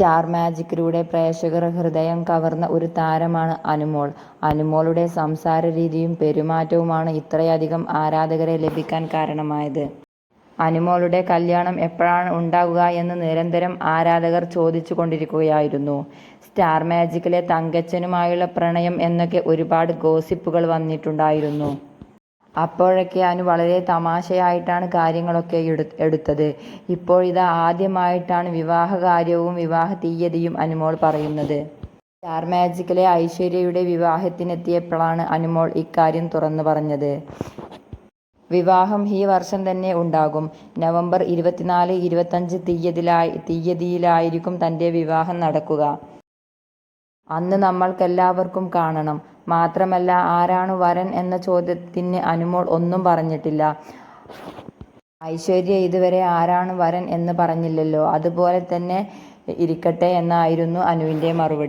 Star മാജിക്കിലൂടെ പ്രേക്ഷകർ ഹൃദയം കവർന്ന ഒരു താരമാണ് അനുമോൾ. അനുമോളുടെ സംസാര രീതിയും പെരുമാറ്റവുമാണ് ഇത്രയധികം ആരാധകരെ ലഭിക്കാൻ കാരണമായത്. അനുമോളുടെ കല്യാണം എപ്പോഴാണ് ഉണ്ടാകുക എന്ന് നിരന്തരം ആരാധകർ ചോദിച്ചു കൊണ്ടിരിക്കുകയായിരുന്നു സ്റ്റാർ മാജിക്കിലെ തങ്കച്ചനുമായുള്ള പ്രണയം എന്നൊക്കെ ഒരുപാട് ഗോസിപ്പുകൾ വന്നിട്ടുണ്ടായിരുന്നു. അപ്പോഴൊക്കെ അനു വളരെ തമാശയായിട്ടാണ് കാര്യങ്ങളൊക്കെ എടുത്തത്. ഇപ്പോഴിതാ ആദ്യമായിട്ടാണ് വിവാഹ കാര്യവും വിവാഹ തീയതിയും അനുമോൾ പറയുന്നത്. സ്റ്റാർ മാജിക്കിലെ ഐശ്വര്യയുടെ വിവാഹത്തിനെത്തിയപ്പോഴാണ് അനുമോൾ ഇക്കാര്യം തുറന്നു പറഞ്ഞത്. വിവാഹം ഈ വർഷം തന്നെ ഉണ്ടാകും. നവംബർ ഇരുപത്തിനാല്, ഇരുപത്തഞ്ച് തീയതിയിലായി തീയതിയിലായിരിക്കും തന്റെ വിവാഹം നടക്കുക. അന്ന് നമ്മൾക്കെല്ലാവർക്കും കാണണം. മാത്രമല്ല ആരാണ് വരൻ എന്ന ചോദ്യത്തിന് അനുമോൾ ഒന്നും പറഞ്ഞിട്ടില്ല. ഐശ്വര്യ ഇതുവരെ ആരാണ് വരൻ എന്ന് പറഞ്ഞില്ലല്ലോ. അതുപോലെ തന്നെ ഇരിക്കട്ടെ എന്നായിരുന്നു അനുവിന്റെ മറുപടി.